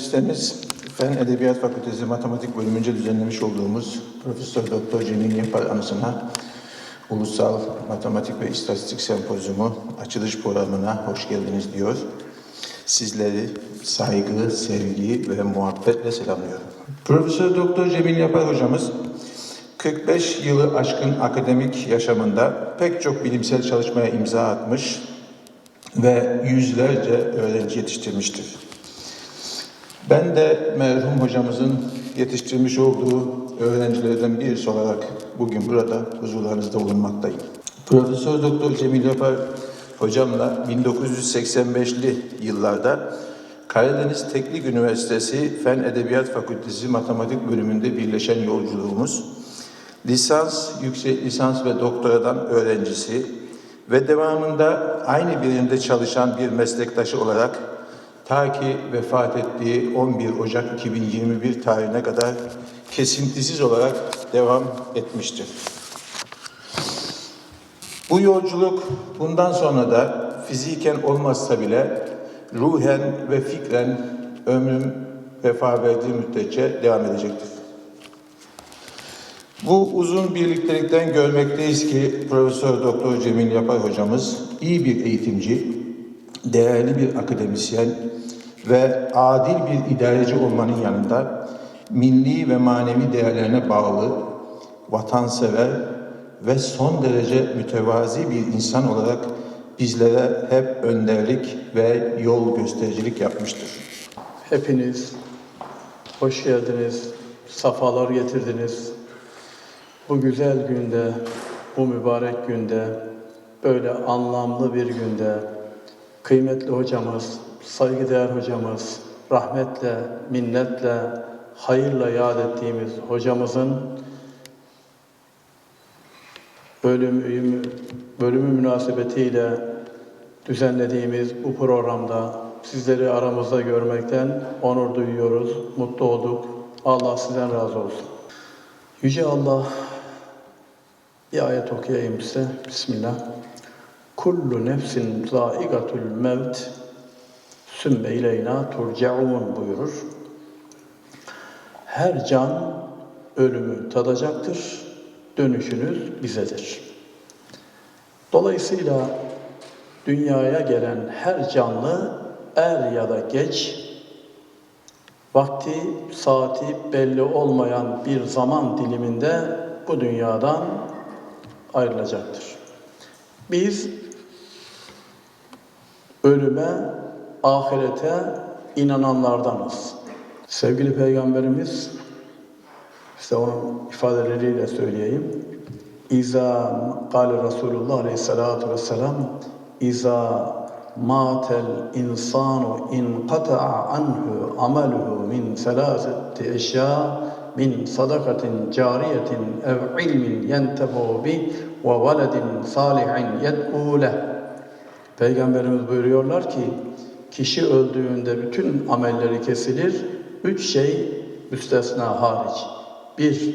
Üniversitemiz Fen Edebiyat Fakültesi Matematik bölümünce düzenlemiş olduğumuz Profesör Doktor Cemil Yapar anısına Ulusal Matematik ve İstatistik Sempozyumu açılış programına hoş geldiniz diyor. Sizleri saygı, sevgi ve muhabbetle selamlıyorum. Profesör Doktor Cemil Yapar hocamız 45 yılı aşkın akademik yaşamında pek çok bilimsel çalışmaya imza atmış ve yüzlerce öğrenci yetiştirmiştir. Ben de merhum hocamızın yetiştirmiş olduğu öğrencilerden birisi olarak bugün burada huzurlarınızda bulunmaktayım. Profesör Doktor Cemil Yapar hocamla 1985'li yıllarda Karadeniz Teknik Üniversitesi Fen Edebiyat Fakültesi Matematik bölümünde birleşen yolculuğumuz, lisans, yüksek lisans ve doktoradan öğrencisi ve devamında aynı birimde çalışan bir meslektaşı olarak ta ki vefat ettiği 11 Ocak 2021 tarihine kadar kesintisiz olarak devam etmiştir. Bu yolculuk bundan sonra da fiziken olmazsa bile ruhen ve fikren ömrüm vefa verdiği müddetçe devam edecektir. Bu uzun birliktelikten görmekteyiz ki Profesör Doktor Cemil Yapay hocamız iyi bir eğitimci, değerli bir akademisyen ve adil bir idareci olmanın yanında milli ve manevi değerlerine bağlı, vatansever ve son derece mütevazi bir insan olarak bizlere hep önderlik ve yol göstericilik yapmıştır. Hepiniz hoş geldiniz, safalar getirdiniz. Bu güzel günde, bu mübarek günde, böyle anlamlı bir günde kıymetli hocamız, saygıdeğer hocamız, rahmetle, minnetle, hayırla yad ettiğimiz hocamızın bölümü, bölümü münasebetiyle düzenlediğimiz bu programda sizleri aramızda görmekten onur duyuyoruz, mutlu olduk. Allah sizden razı olsun. Yüce Allah bir ayet okuyayım size. Bismillah. Kullu nefsin zaigatul mevt sümme ileyna turcaun buyurur. Her can ölümü tadacaktır. Dönüşünüz bizedir. Dolayısıyla dünyaya gelen her canlı er ya da geç vakti, saati belli olmayan bir zaman diliminde bu dünyadan ayrılacaktır. Biz ölüme, ahirete inananlardanız. Sevgili Peygamberimiz, işte onun ifadeleriyle söyleyeyim. İza kâle Resulullah aleyhissalatu vesselam İza matel insanu in qata'a anhu amaluhu min selaseti eşya min sadakatin cariyetin ev ilmin yentefu bi ve veledin salihin yed'u. Peygamberimiz buyuruyorlar ki kişi öldüğünde bütün amelleri kesilir. Üç şey müstesna hariç. Bir,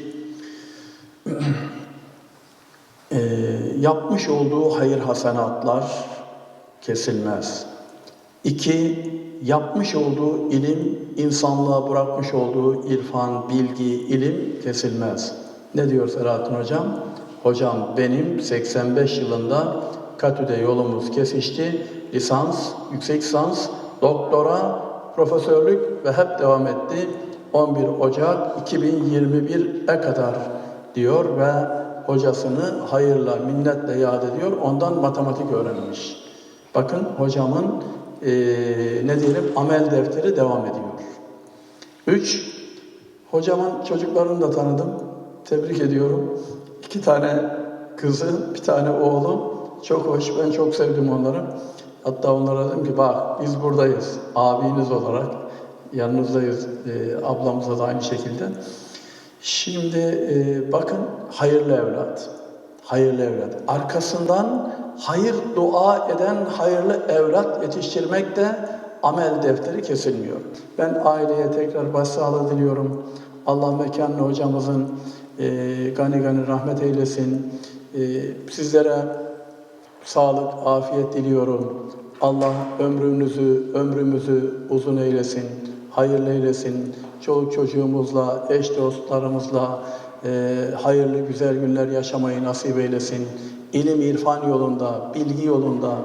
e, yapmış olduğu hayır hasenatlar kesilmez. İki, yapmış olduğu ilim, insanlığa bırakmış olduğu irfan, bilgi, ilim kesilmez. Ne diyor Selahattin Hocam? Hocam benim 85 yılında Katü'de yolumuz kesişti. Lisans, yüksek lisans, doktora, profesörlük ve hep devam etti. 11 Ocak 2021'e kadar diyor ve hocasını hayırla, minnetle yad ediyor. Ondan matematik öğrenmiş. Bakın hocamın e, ne diyelim amel defteri devam ediyor. Üç, hocamın çocuklarını da tanıdım. Tebrik ediyorum. İki tane kızı, bir tane oğlu. Çok hoş, ben çok sevdim onları. Hatta onlara dedim ki bak biz buradayız, abiniz olarak. Yanınızdayız, e, ablamıza da aynı şekilde. Şimdi e, bakın hayırlı evlat, hayırlı evlat. Arkasından hayır dua eden hayırlı evlat yetiştirmek de amel defteri kesilmiyor. Ben aileye tekrar başsağlığı diliyorum. Allah mekanını hocamızın e, gani gani rahmet eylesin. E, sizlere sağlık, afiyet diliyorum. Allah ömrünüzü, ömrümüzü uzun eylesin. hayırlı eylesin. Çoluk çocuğumuzla, eş dostlarımızla e, hayırlı güzel günler yaşamayı nasip eylesin. İlim, irfan yolunda, bilgi yolunda,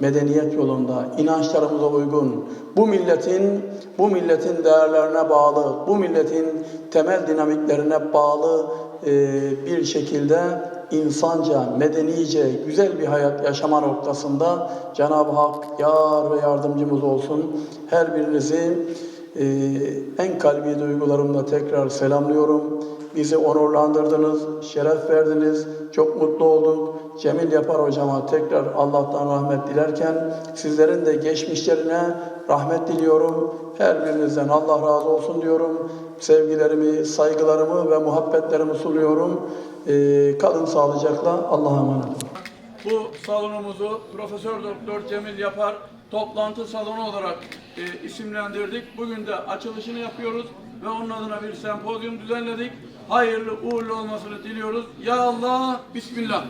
medeniyet yolunda, inançlarımıza uygun, bu milletin bu milletin değerlerine bağlı, bu milletin temel dinamiklerine bağlı e, bir şekilde insanca, medenice, güzel bir hayat yaşama noktasında Cenab-ı Hak yar ve yardımcımız olsun. Her birinizi e, en kalbi duygularımla tekrar selamlıyorum. Bizi onurlandırdınız, şeref verdiniz, çok mutlu olduk. Cemil Yapar hocama tekrar Allah'tan rahmet dilerken sizlerin de geçmişlerine rahmet diliyorum. Her birinizden Allah razı olsun diyorum. Sevgilerimi, saygılarımı ve muhabbetlerimi sunuyorum. Ee, kalın sağlıcakla. Allah'a emanet olun. Bu salonumuzu Profesör Doktor Cemil Yapar toplantı salonu olarak e, isimlendirdik. Bugün de açılışını yapıyoruz ve onun adına bir sempozyum düzenledik. Hayırlı uğurlu olmasını diliyoruz. Ya Allah, Bismillah.